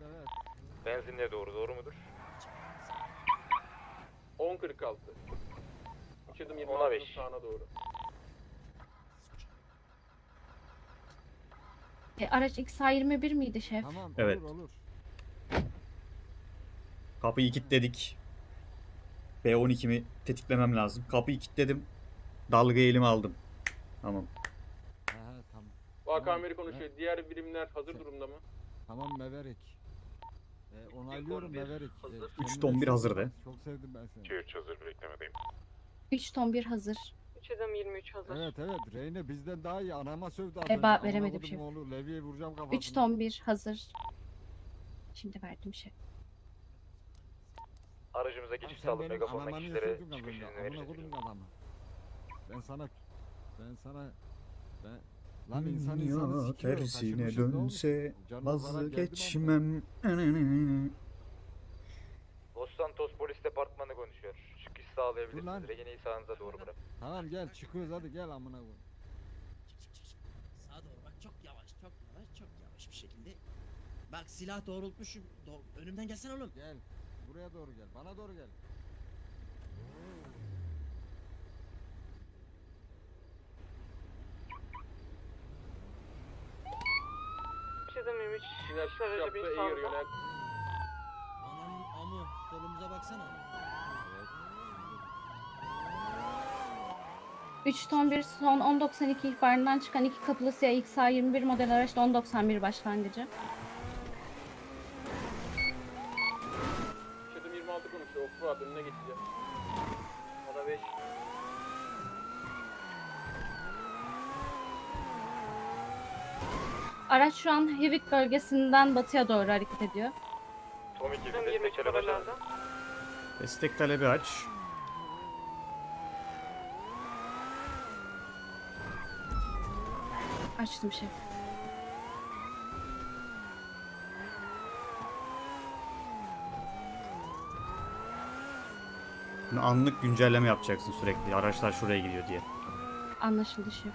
evet. Benzinliğe doğru doğru mudur? 10.46. 3 adım 20 Ona beş. sağına doğru. E, araç XA21 miydi şef? Tamam Evet. olur olur. Kapıyı kilitledik. B12'mi tetiklemem lazım. Kapıyı kilitledim. Dalgayı elime aldım. Tamam. He tamam. Vaka Tamam. konuşuyor. Diğer birimler hazır durumda mı? Tamam Maverick. Ee, onaylıyorum bir Maverick. Ee, hazır. Üç kendine ton bir çok- hazır de. Çok sevdim ben seni. 2-3 hazır beklemedeyim. 3 ton 1 hazır. 3 adım 23 hazır. Evet evet Reyne bizden daha iyi anama sövdü az E, önce. ba- Amına veremedim şef. Oğlu, Levi'ye vuracağım kafasına. 3 ton 1 hazır. Şimdi verdim şef. Aracımıza Lan geçiş sen sağladı. benim Megafonla anamı kişilere sövdün çıkış izni Amına vereceğiz. kodum adamı. Ben sana ben sana ben Lan insan insanı Dünya sikiyor. tersine taşımışız, ne olmuş? dönse Canına zarar geldi mi vazgeçmem. Los Santos Polis Departmanı konuşuyor. Çıkış Dur lan. sağlayabilirsiniz. Rehineyi sağınıza doğru bırak. Tamam gel çıkıyoruz hadi gel amına koyayım. Çık çık çık çık. Sağa doğru bak çok yavaş çok yavaş çok yavaş bir şekilde. Bak silah doğrultmuşum. Do- önümden gelsene oğlum. Gel. Buraya doğru gel. Bana doğru gel. 23 Sinyal çıkış aracı bir yönel. Ananın amı solumuza baksana. Evet. 3 ton 1 son 1092 ihbarından çıkan iki kapılı siyah XA21 model araçla 1091 başlangıcı. 3 adım 26 konuşuyor. Oku var önüne geçeceğim. Ona 5. Araç şu an Hevik bölgesinden batıya doğru hareket ediyor. Tom 2 Adım bir 23 destek aracı. modellerde. Destek talebi aç. Açtım şef. Anlık güncelleme yapacaksın sürekli. Araçlar şuraya gidiyor diye. Anlaşıldı şef.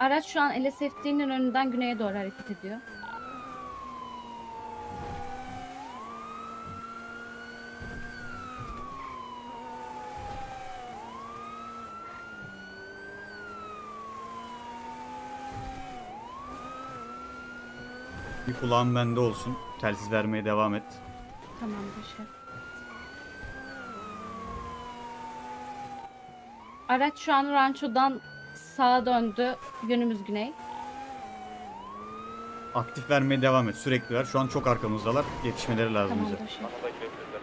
Araç şu an LSFD'nin önünden güneye doğru hareket ediyor. Bir kulağın bende olsun. Telsiz vermeye devam et. Tamamdır şef. Araç şu an rançodan sağa döndü. Yönümüz güney. Aktif vermeye devam et. Sürekli ver. Şu an çok arkamızdalar. Yetişmeleri lazım bize. Tamamdır şef. Bana da girebilirler.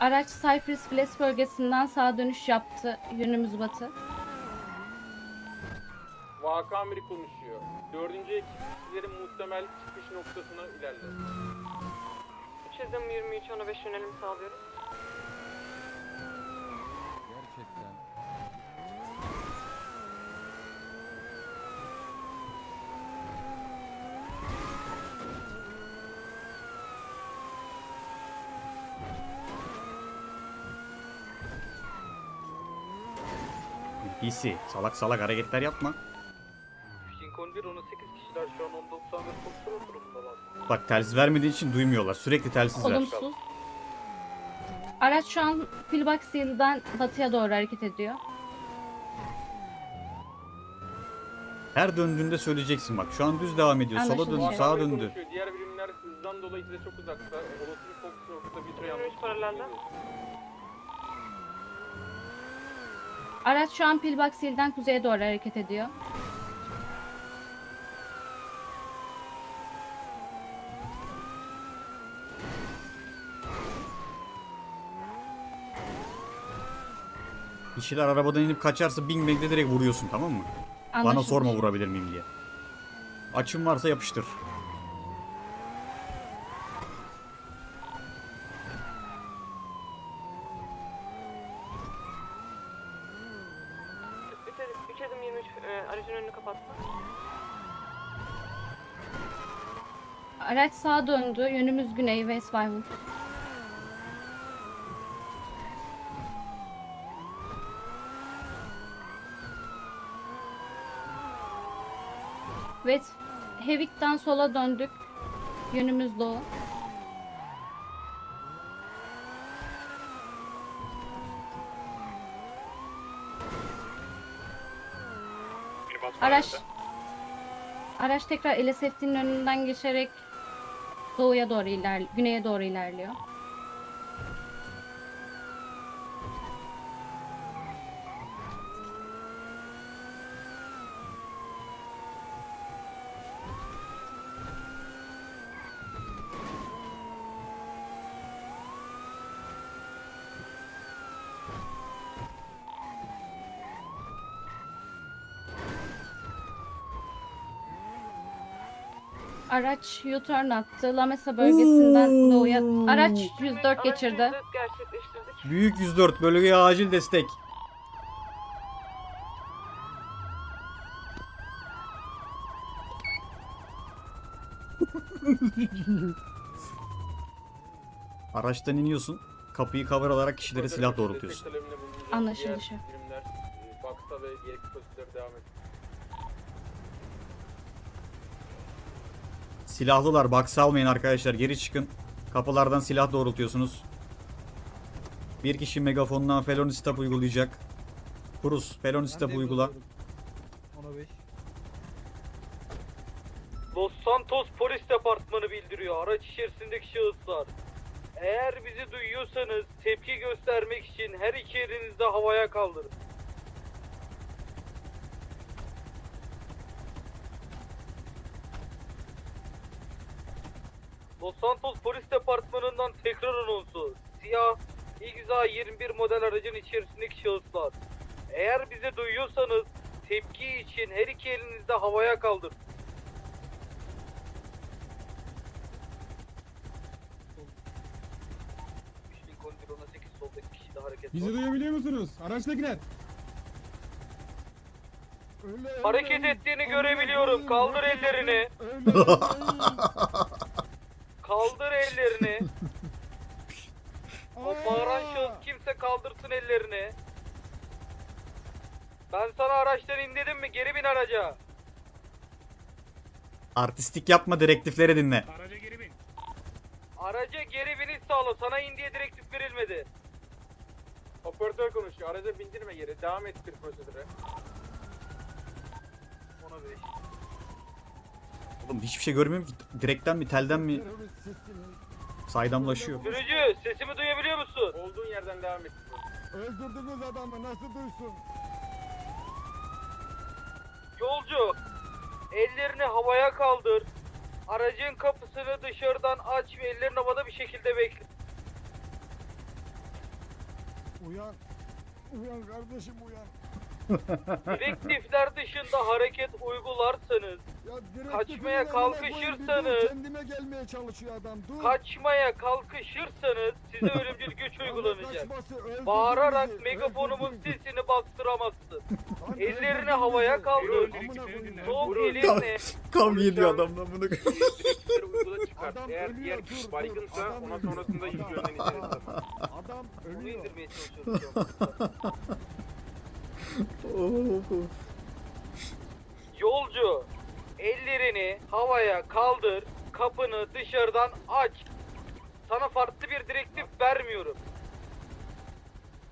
Araç Cypress Fles bölgesinden sağa dönüş yaptı. Yönümüz batı. Vaka amiri konuşuyor. Dördüncü ekip kişilerin muhtemel çıkış noktasına ilerler. 3 adım 23 ona 5 yönelim sağlıyoruz. PC. Salak salak hareketler yapma. Lincoln 1 18 kişiler şu an 1091 kontrol durumundalar. Bak telsiz vermediğin için duymuyorlar. Sürekli telsiz ver. Olumsuz. Araç şu an Pillbox Hill'den batıya doğru hareket ediyor. Her döndüğünde söyleyeceksin bak. Şu an düz devam ediyor. Sola Anlaşıldı. döndü, sağa döndü. konuşuyor. Diğer birimler hızdan dolayı size çok uzakta. Olası bir fokus noktada bir şey 23 paralelde. Araç şu an Pillbox Hill'den kuzeye doğru hareket ediyor. Bir şeyler arabadan inip kaçarsa bing bang de direkt vuruyorsun tamam mı? Bana Anlaşıldı sorma vurabilir miyim diye. Açın varsa yapıştır. Araç sağa döndü. Yönümüz güney. West Wyoming. West Hevik'ten sola döndük. Yönümüz doğu. Araç Araç tekrar LSFT'nin önünden geçerek doğuya doğru iler, güneye doğru ilerliyor. Araç U-turn attı. Lamesa bölgesinden doğuya. Araç 104 geçirdi. Araç gerçekleştirdik. Büyük 104 bölgeye acil destek. Araçtan iniyorsun. Kapıyı cover alarak kişilere silah doğrultuyorsun. Anlaşıldı birimler, e, Baksa ve devam et. Silahlılar box almayın arkadaşlar geri çıkın. Kapılardan silah doğrultuyorsunuz. Bir kişi megafondan felony stop uygulayacak. Prus felony stop uygula. Los Santos Polis Departmanı bildiriyor araç içerisindeki şahıslar. Eğer bizi duyuyorsanız tepki göstermek için her iki elinizi de havaya kaldırın. Los Santos Polis Departmanı'ndan tekrar anonsu. Siyah XA 21 model aracın içerisindeki şahıslar. Eğer bizi duyuyorsanız tepki için her iki elinizi de havaya kaldırın. Lincoln 118 soldaki kişi de hareket Bizi duyabiliyor musunuz? Araçtakiler. Hareket ettiğini görebiliyorum. Kaldır ellerini. Kaldır ellerini. O bağıran şahıs kimse kaldırsın ellerini. Ben sana araçtan in dedim mi? Geri bin araca. Artistik yapma direktifleri dinle. Araca geri biniş sağla. Sana in diye direktif verilmedi. Operatör konuşuyor. Araca bindirme geri. Devam ettir prosedüre. Ona beş. Oğlum hiçbir şey görmüyorum ki. Direkten mi telden mi saydamlaşıyor. Sürücü sesimi duyabiliyor musun? Olduğun yerden devam et. Öldürdünüz adamı nasıl duysun? Yolcu, ellerini havaya kaldır. Aracın kapısını dışarıdan aç ve ellerini havada bir şekilde bekle. Uyan. Uyan kardeşim uyan. Direktifler dışında hareket uygularsanız, Ya Kaçmaya bir kalkışırsanız- dur, Kendime gelmeye çalışıyor adam. Dur. kaçmaya kalkışırsanız size ölümcül güç uygulanacak. kaçması, öldürdün Bağırarak megafonumun sesini bastıramazsın. Lan Ellerini havaya bizi. kaldır. Amına koyayım Vurun. elinle ediyor Konuşan- adamdan bunu. Direktifleri uygula çıkart. Adam Eğer ölüyor, diğer dur, kişi dur. baygınsa Adam ona ölüyor. sonrasında yüz Adam- zaman. Adam onu ölüyor. indirmeye şu an. Yolcu, ellerini havaya kaldır, kapını dışarıdan aç. Sana farklı bir direktif vermiyorum.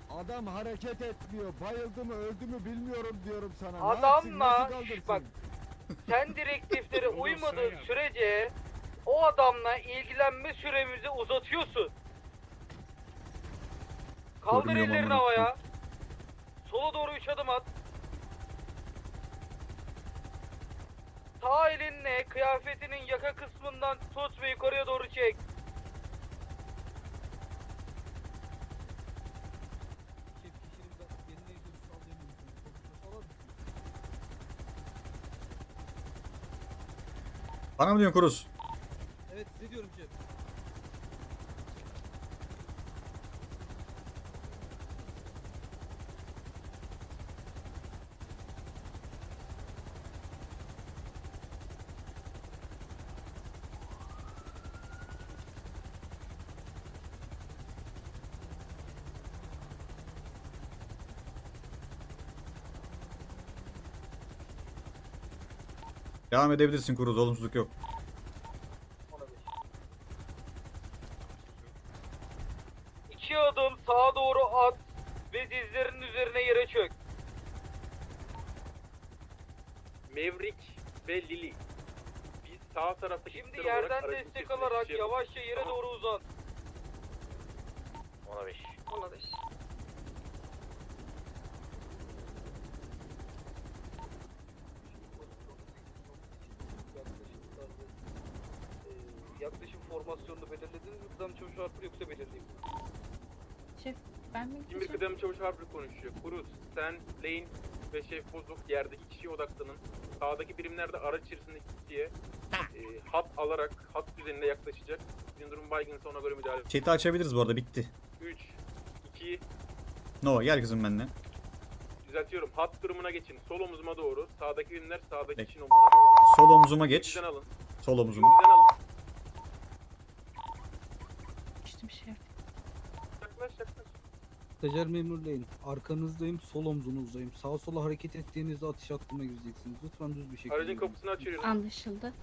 Adam hareket etmiyor. Bayıldı mı öldü mü bilmiyorum diyorum sana. Ne yapsın, Adamla, nasıl kaldırsın? bak sen direktiflere uymadığın sürece o adamla ilgilenme süremizi uzatıyorsun. Kaldır Görmüyorum ellerini amına havaya. Sola doğru üç adım at. Sağ elinle kıyafetinin yaka kısmından tut ve yukarıya doğru çek. Bana mı diyorsun Kuruz? Evet size diyorum şef. Devam edebilirsin Kuruz olumsuzluk yok. Beş. İki adım sağa doğru at ve dizlerinin üzerine yere çök. Maverick ve Lily. Biz sağ tarafta Şimdi yerden destek alarak yavaşça yere doğru uzan. Ona 5. Ona 5. Ee, Yaklaşım formasyonunu belirlediniz mi? Kıdem çavuş harfi yoksa belirleyeyim. mi? Şef ben mi Şimdi kıdem çavuş Harper konuşuyor. Kuruz, sen, Lane ve Şef Bozuk yerdeki kişiye odaklanın. Sağdaki birimler de araç içerisindeki kişiye e, hat alarak hat düzenine yaklaşacak. Sizin durum baygınsa ona göre müdahale. Chat'i açabiliriz bu arada bitti. 3, 2, Nova gel kızım benimle. düzeltiyorum. Hat durumuna geçin. Sol omuzuma doğru. Sağdaki birimler sağdaki Peki. kişinin omuzuna doğru. Sol omzuma geç. Alın. Sol omzuma. Bizden alın. Şef. Yaklaş yaklaş. Stajyer memurlayın. Arkanızdayım, sol omzunuzdayım. Sağa sola hareket ettiğinizde atış hattına gireceksiniz. Lütfen düz bir şekilde. Aracın kapısını açıyorum. Anlaşıldı.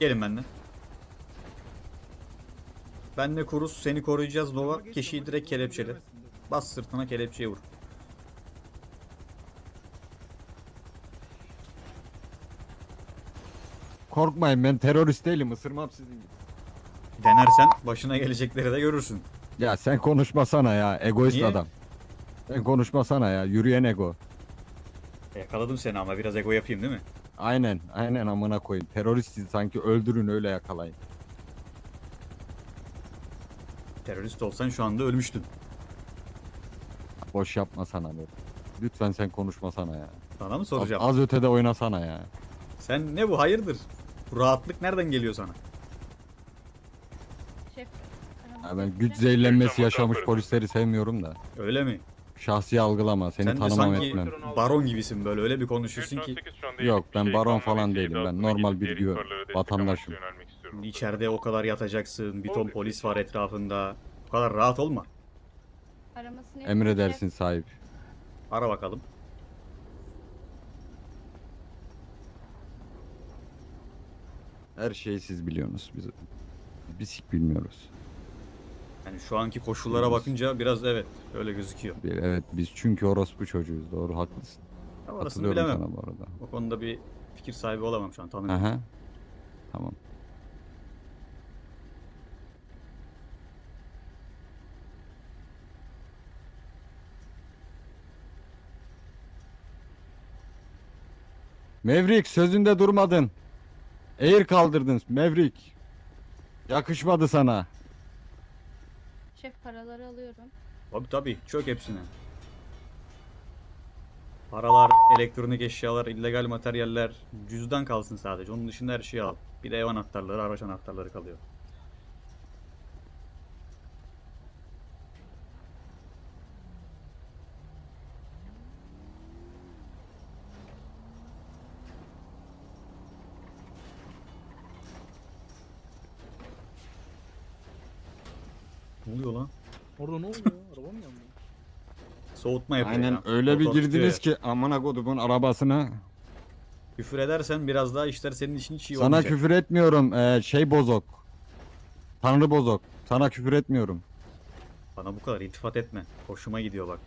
Gelin benimle. Benle Kuruz seni koruyacağız Nova. Kişiyi direkt kelepçeli. Bas sırtına kelepçeyi vur. Korkmayın ben terörist değilim ısırmam sizin gibi. Denersen başına gelecekleri de görürsün. Ya sen konuşmasana ya egoist Niye? adam. Sen konuşmasana ya yürüyen ego. Yakaladım seni ama biraz ego yapayım değil mi? Aynen aynen amına koyun. Teröristiz sanki öldürün öyle yakalayın. Terörist olsan şu anda ölmüştün. Boş yapmasana böyle. Lütfen sen konuşmasana ya. Sana mı soracağım? Az ötede oynasana ya. Sen ne bu hayırdır? Bu rahatlık nereden geliyor sana? Şef. aramızda ya ben güç zehirlenmesi yaşamış polisleri sevmiyorum da. Öyle mi? Şahsi algılama seni Sen de tanımam sanki etmem. baron gibisin böyle öyle bir konuşuyorsun ki. Yok ben baron falan değilim ben normal bir gö- vatandaşım. İçeride o kadar yatacaksın, bir ton polis var etrafında. Bu kadar rahat olma. Aramasını Emredersin sahip. Ara bakalım. Her şeyi siz biliyorsunuz biz. Biz hiç bilmiyoruz. Yani şu anki koşullara bakınca biraz evet öyle gözüküyor. Bir- Evet biz çünkü orospu çocuğuyuz doğru haklısın. Ama orasını Katılıyorum bilemem. sana bu arada. O konuda bir fikir sahibi olamam şu an tanımıyorum. Aha. Tamam. Mevrik sözünde durmadın. Eğir kaldırdın Mevrik. Yakışmadı sana. Şef paraları alıyorum. Tabii tabii çök hepsine. Paralar, elektronik eşyalar, illegal materyaller, cüzdan kalsın sadece. Onun dışında her şeyi al. Bir de ev anahtarları, araç anahtarları kalıyor. Lan? Orada ne oluyor? Araba mı yandı? Soğutma yapıyor Aynen ya. öyle bir Motor tutuyor girdiniz ya. ki amına kodumun arabasına. Küfür edersen biraz daha işler senin için hiç iyi Sana olmayacak. küfür etmiyorum. ee, şey bozok. Tanrı bozok. Sana küfür etmiyorum. Bana bu kadar iltifat etme. Hoşuma gidiyor bak.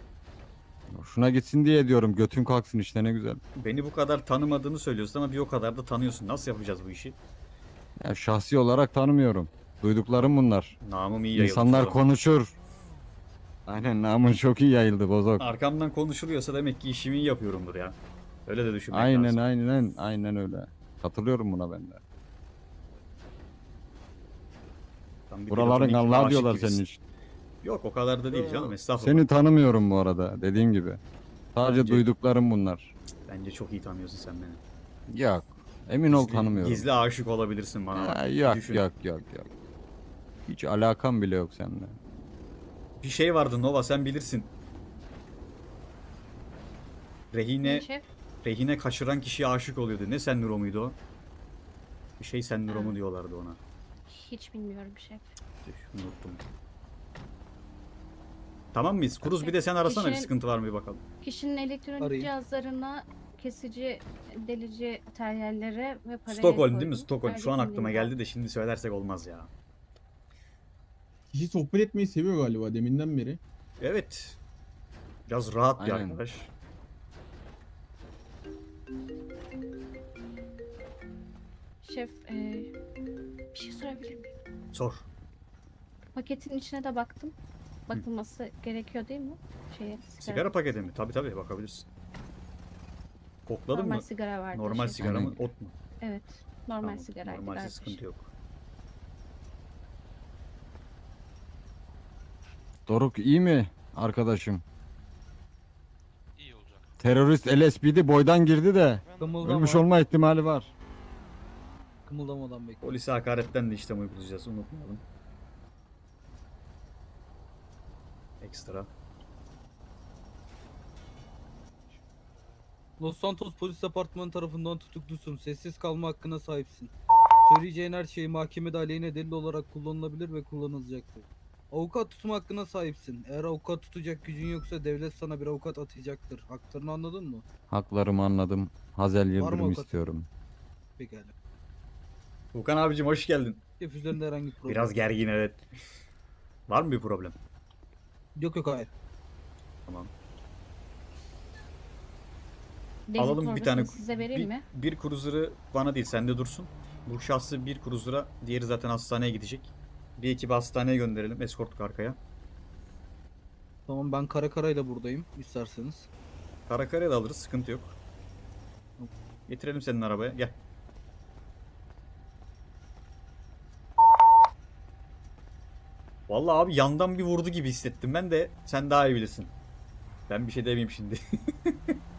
Şuna gitsin diye diyorum. Götün kalksın işte ne güzel. Beni bu kadar tanımadığını söylüyorsun ama bir o kadar da tanıyorsun. Nasıl yapacağız bu işi? Ya şahsi olarak tanımıyorum. Duyduklarım bunlar. Namım iyi yayılmış. İnsanlar konuşur. Aynen namın çok iyi yayıldı bozok. Arkamdan konuşuluyorsa demek ki işimi iyi yapıyorumdur ya. Öyle de düşünmek Aynen lazım. aynen aynen öyle. Katılıyorum buna ben de. Tam bir Buraların platonik Allah aşık diyorlar gibisin. senin için. Yok o kadar da değil canım estağfurullah. Seni tanımıyorum bu arada dediğim gibi. Sadece Bence- duyduklarım bunlar. Bence çok iyi tanıyorsun sen beni. Yok. Emin ol Gizli- tanımıyorum. Gizli aşık olabilirsin bana bak. Ya, yok Düşün. yok yok yok. Hiç alakam bile yok seninle. Bir şey vardı Nova sen bilirsin. Ne Rehine şef? rehine kaçıran kişiye aşık oluyordu. Ne sendromu muydu o? Bir şey sendromu Ha. diyorlardı ona. Hiç bilmiyorum şef. Tüh, unuttum. Tamam mıyız? Kuruz bir de sen arasana bir Kişinin- sıkıntı var mı bir bakalım. Kişinin elektronik Arayayım. cihazlarına kesici, delici materyallere ve paraya Stockholm değil mi? Stockholm. Şu an aklıma geldi de şimdi söylersek olmaz ya. Kişi sohbet etmeyi seviyor galiba deminden beri. Evet. Biraz rahat bir Aynen. arkadaş. Şef, e, bir şey sorabilir miyim? Sor. Paketin içine de baktım. Bakılması gerekiyor değil mi? Şeye, sigara. Sigara paketi mi? Tabii tabii bakabilirsin. Kokladın Normal mı? sigara vardı. Normal şef. sigara mı? Ot mu? Evet. Normal Tamam, sigaraydı. Normalse kardeş. sıkıntı yok. Doruk iyi mi arkadaşım? İyi olacak. Terörist LSPD boydan girdi de Kımıldama. ölmüş olma ihtimali var. Kımıldamadan bekle. Polise hakaretten de işlem uygulayacağız unutmayalım. Ekstra. Los Santos Polis Departmanı tarafından tutuklusun. Sessiz kalma hakkına sahipsin. Söyleyeceğin her şey mahkemede aleyhine delil olarak kullanılabilir ve kullanılacaktır. Avukat tutma hakkına sahipsin. Eğer avukat tutacak gücün yoksa devlet sana bir avukat atayacaktır. Haklarını anladın mı? Haklarımı anladım. Hazel Yıldırım istiyorum. Pekala. Furkan abicim hoş geldin. Üzerinde herhangi bir problem. Biraz gergin evet. Var mı bir problem? Yok yok hayır. Tamam. Deli Alalım bir torbasını tane. size vereyim bir, mi? bir cruiser'ı bana değil sende dursun. Bu şahsı bir cruiser'a diğeri zaten hastaneye gidecek. Bir ekibi hastaneye gönderelim eskortluk arkaya. Tamam ben kara karayla buradayım isterseniz. Karakara'ya da alırız sıkıntı yok. Getirelim senin arabaya gel. Vallahi abi yandan bir vurdu gibi hissettim ben de sen daha iyi bilirsin. Ben bir şey demeyeyim şimdi.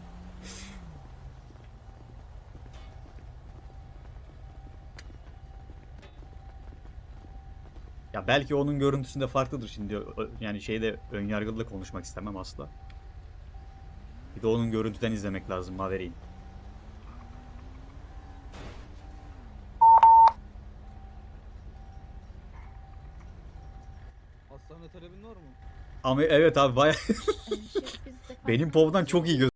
ya belki onun görüntüsünde farklıdır şimdi. Yani şeyde önyargılı da konuşmak istemem asla. Bir de onun görüntüden izlemek lazım Maverick'in. Hastane talebin var mı? Ama evet abi baya de benim povdan çok iyi